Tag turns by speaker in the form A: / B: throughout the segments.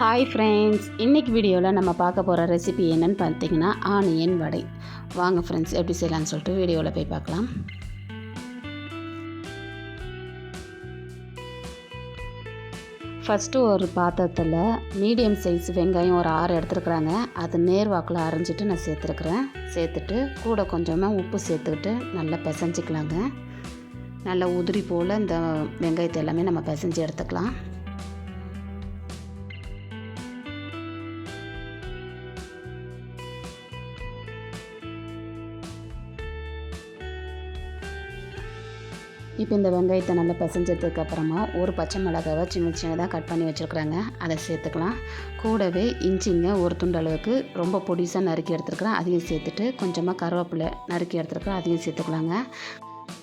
A: Hi friends இன்றைக்கி வீடியோவில் நம்ம பார்க்க போகிற ரெசிபி என்னென்னு பார்த்தீங்கன்னா ஆனியன் வடை. வாங்க ஃப்ரெண்ட்ஸ் எப்படி செய்யலான்னு சொல்லிட்டு வீடியோவில் போய் பார்க்கலாம். ஃபஸ்ட்டு ஒரு பாத்திரத்தில் மீடியம் சைஸ் வெங்காயம் ஒரு ஆறு எடுத்துருக்குறாங்க. அது நேர் வாக்கில் அரைஞ்சிட்டு நான் சேர்த்துருக்குறேன். சேர்த்துட்டு கூட கொஞ்சமாக உப்பு சேர்த்துக்கிட்டு நல்லா பிசைஞ்சிக்கலாங்க. நல்லா உதிரி போல் இந்த வெங்காயத்தை எல்லாமே நம்ம பிசைஞ்சு எடுத்துக்கலாம். இப்போ இந்த வெங்காயத்தை நல்லா பிசைஞ்சதுக்கு அப்புறமா ஒரு பச்சை மிளகாவை சின்ன சின்னதாக கட் பண்ணி வச்சுருக்குறாங்க. அதை சேர்த்துக்கலாம். கூடவே இஞ்சிங்க ஒரு துண்டு அளவுக்கு ரொம்ப பொடிசாக நறுக்கி எடுத்துருக்குறேன். அதையும் சேர்த்துட்டு கொஞ்சமாக கருவேப்பிலை நறுக்கி எடுத்துருக்குறேன். அதையும் சேர்த்துக்கலாங்க.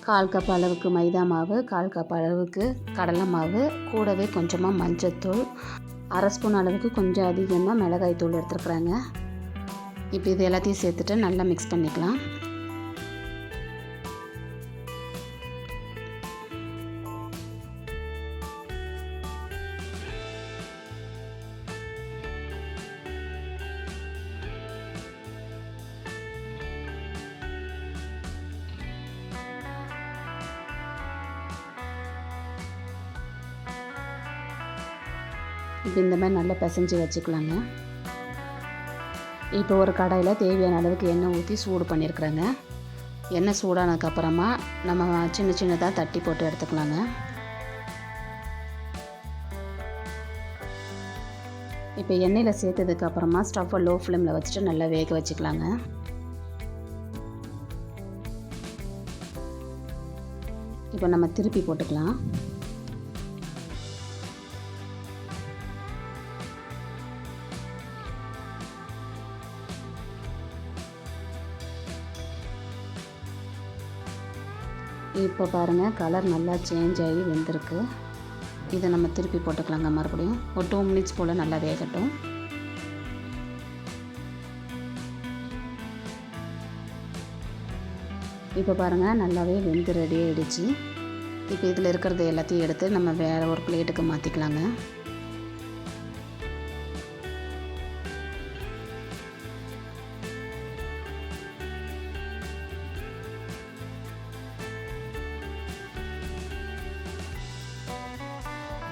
A: கால் கப் அளவுக்கு மைதா மாவு கால் கப் அளவுக்கு கடலை மாவு கூடவே கொஞ்சமாக மஞ்சத்தூள் அரை ஸ்பூன் அளவுக்கு கொஞ்சம் அதிகமாக மிளகாய் தூள் எடுத்துருக்குறாங்க. இப்போ இது எல்லாத்தையும் சேர்த்துட்டு நல்லா மிக்ஸ் பண்ணிக்கலாம். இப்போ இந்த மாதிரி நல்லா பிசைஞ்சு வச்சுக்கலாங்க. இப்போ ஒரு கடாயில் தேவையான அளவுக்கு எண்ணெய் ஊற்றி சூடு பண்ணியிருக்கிறேங்க எண்ணெய் சூடானதுக்கப்புறமா நம்ம சின்ன சின்னதாக தட்டி போட்டு எடுத்துக்கலாங்க. இப்போ எண்ணெயில் சேர்த்ததுக்கப்புறமா ஸ்டவ்வை லோ ஃப்ளேமில் வச்சுட்டு நல்லா வேக வச்சுக்கலாங்க. இப்போ நம்ம திருப்பி போட்டுக்கலாம். இப்போ பாருங்கள் கலர் நல்லா சேஞ்ச் ஆகி வெந்திருக்கு. இதை நம்ம திருப்பி போட்டுக்கலாங்க மறுபடியும். ஒரு டூ மினிட்ஸ் போல் நல்லா வேகட்டும். இப்போ பாருங்கள் நல்லாவே வெந்து ரெடி ஆகிடுச்சு இப்போ இதில் இருக்கிறது எல்லாத்தையும் எடுத்து நம்ம வேறு ஒரு பிளேட்டுக்கு மாற்றிக்கலாங்க